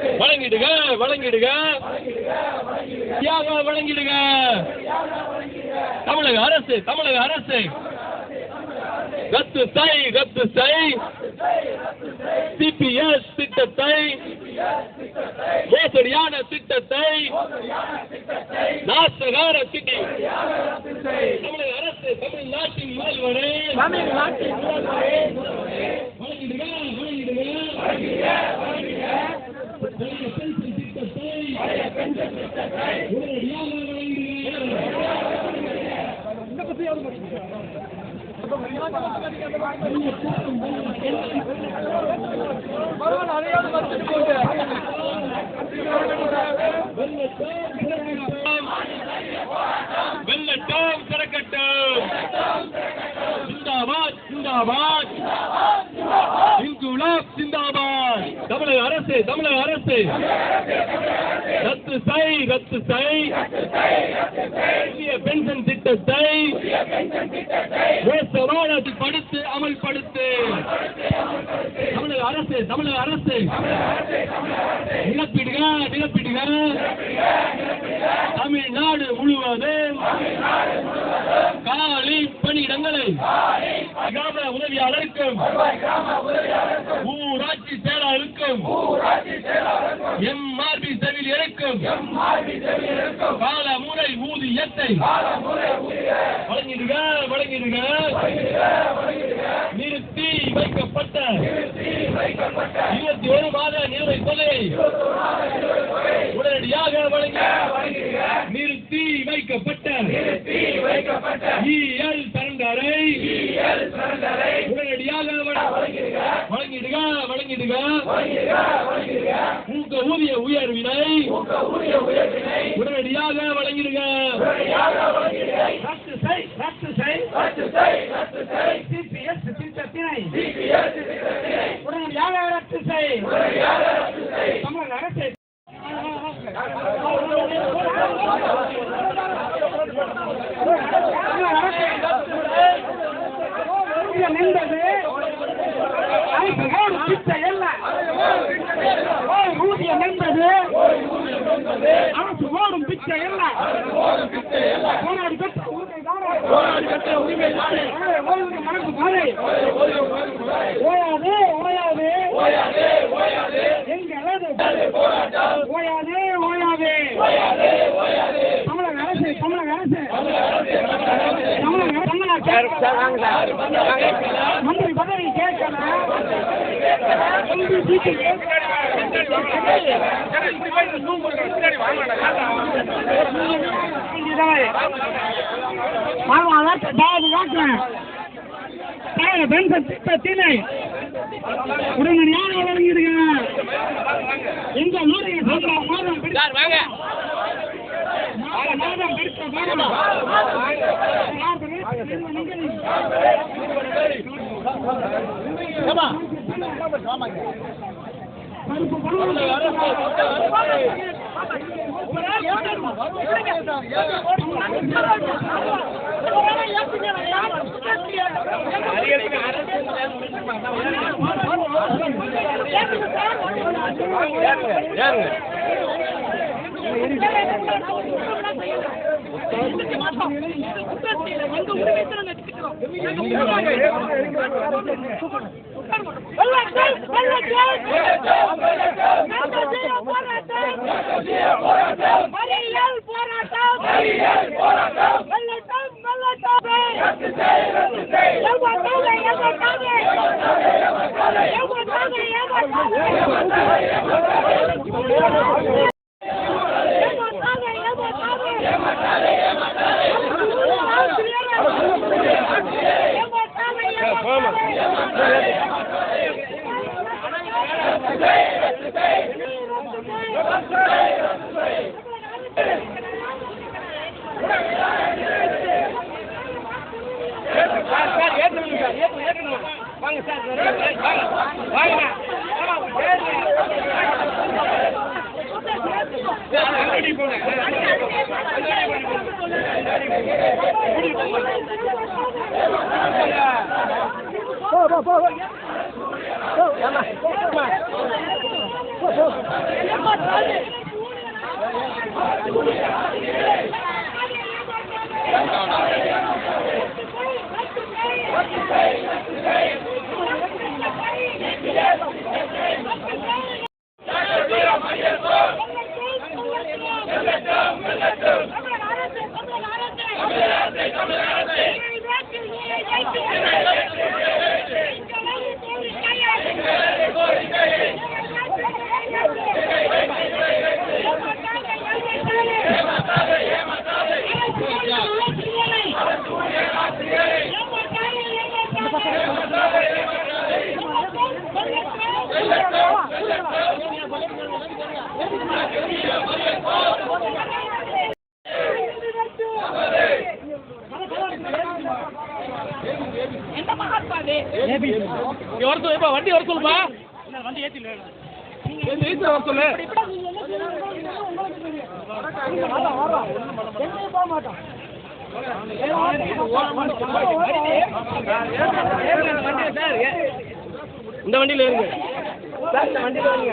வழங்கிடுக வழங்கிடுக. தியாக வழங்கிடுக. தமிழக அரசு தமிழக அரசு. ரத்து செய் ரத்து செய். சிபிஎஸ் திட்டத்தை மோசடியான திட்டத்தை நாசகார திட்டம் தமிழக அரசு தமிழ்நாட்டின் முதல்வரே. வழங்கிடுக. வழங்கிடுக. வெள்ளட்டம் திறக்கட்டும் சிந்தாபாத் சிந்தாபாத் இன்குலாப் சிந்தாபாத் தமிழக அரசு தமிழக அரசு ரத்து செய் ரத்து செய். புதிய பென்ஷன் திட்டத்தை மோசமான படுத்து அமல்படுத்து தமிழக அரசு தமிழக அரசு. நிலப்பிடுக நிலப்பிடுக தமிழ்நாடு முழுவதும். காலி பணியிடங்களை கிராம உதவியாளருக்கும் ஊராட்சி செயலாளருக்கும் எம்ஆர்பி செவிலியருக்கும் கால முறை ஊதியத்தை வழங்கிடுக வழங்கிடுக. நிறுத்தி வைக்கப்பட்ட இருபத்தி ஒரு மாத நிலுவைத் தொகை உடனடியாக வழங்கி நிறுத்தி வைக்கப்பட்ட இஎல் உடனடியாக வழங்கிடுக வழங்கிடுக ஊக்க ஊதிய உயர்வினை உடனடியாக வழங்கிடுக ரத்து செய் ரத்து செய் சிபிஎஸ் திட்டத்தினை உடனடியாக ரத்து செய் தமிழக பிச்சை அல்ல போராடி பெற்ற உரிமை தானே ஓய்வு மனசு பாரு ஓயாதே ஓயாதே. எங்களது ஓயாதே. ஓயாதே தமிழக அரசு தமிழக அரசு. தமிழக தமிழ்நாட்டு மந்திரி பதவி கேட்கல. சீட்டு பென்சன் திட்டத்தினை உடனடியாக வழங்கிடுங்க எங்க ஊரில் மாதம் பிடித்த மாதம் மாதம் பிடித்த மாதம் மறியல் போராட்டம் வெள்ளட்டம் போ போ போ போ ஏமா ஏமா போ போ ஏமா தாடு What you say? வர சொல்லுப்பா வண்டி வர சொல்லுப்பா வண்டி ஏத்து, ஏத்து வர சொல்லு இந்த வண்டியில இருங்க சார் இந்த வண்டியில